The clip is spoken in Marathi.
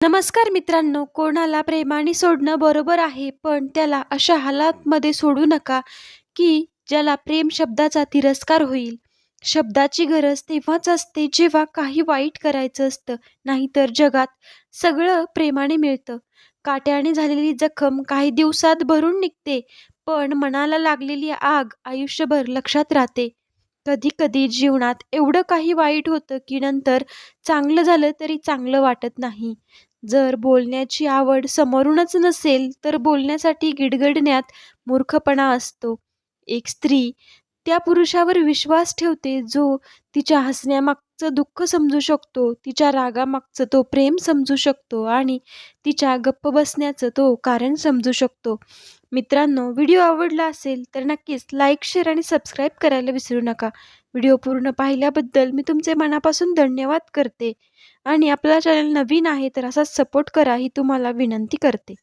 नमस्कार मित्रांनो कोणाला प्रेमाने सोडणं बरोबर आहे पण त्याला अशा हालातमध्ये सोडू नका की ज्याला प्रेम शब्दाचा तिरस्कार होईल. शब्दाची गरज तेव्हाच असते जेव्हा काही वाईट करायचं असतं नाहीतर जगात सगळं प्रेमाने मिळतं. काट्याने झालेली जखम काही दिवसात भरून निघते पण मनाला लागलेली आग आयुष्यभर लक्षात राहते. कधी कधी जीवनात एवढं काही वाईट होतं की नंतर चांगलं झालं तरी चांगलं वाटत नाही. जर बोलण्याची आवड समोरूनच नसेल तर बोलण्यासाठी गिडगडण्यात मूर्खपणा असतो. एक स्त्री त्या पुरुषावर विश्वास ठेवते जो तिच्या हसण्यामागचं दुःख समजू शकतो तिच्या रागामागचं तो प्रेम समजू शकतो आणि तिच्या गप्प बसण्याचं तो कारण समजू शकतो. मित्रांनो व्हिडिओ आवडला असेल तर नक्कीच लाईक शेअर आणि सबस्क्राईब करायला विसरू नका. व्हिडिओ पूर्ण पाहिल्याबद्दल मी तुमचे मनापासून धन्यवाद करते आणि आपला चॅनल नवीन आहे तर असाच सपोर्ट करा ही तुम्हाला विनंती करते.